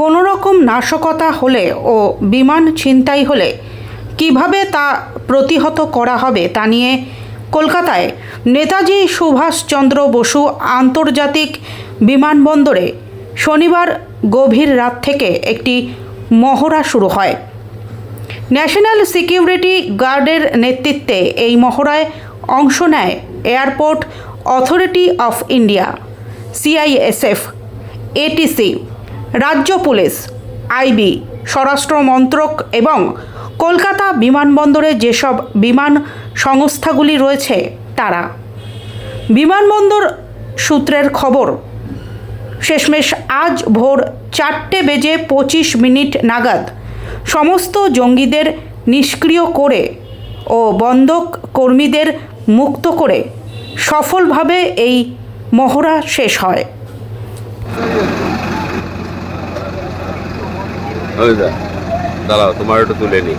কোনো রকম নাশকতা হলে ও বিমান ছিনতাই হলে কীভাবে তা প্রতিহত করা হবে তা নিয়ে কলকাতায় নেতাজি সুভাষচন্দ্র বসু আন্তর্জাতিক বিমানবন্দরে শনিবার গভীর রাত থেকে একটি মহড়া শুরু হয়। ন্যাশনাল সিকিউরিটি গার্ডের নেতৃত্বে এই মহড়ায় অংশ নেয় airport authority of India, CISF, ATC রাজ্য পুলিশ, আইবি, স্বরাষ্ট্র মন্ত্রক এবং কলকাতা বিমানবন্দরে যেসব বিমান সংস্থাগুলি রয়েছে, তারা। বিমানবন্দর সূত্রের খবর, শেষমেশ আজ ভোর চারটে বেজে পঁচিশ মিনিট নাগাদ সমস্ত জঙ্গিদের নিষ্ক্রিয় করে ও বন্দক কর্মীদের মুক্ত করে সফলভাবে এই মহড়া শেষ হয়। ওই দাঁড়াও তোমার একটু তুলে নি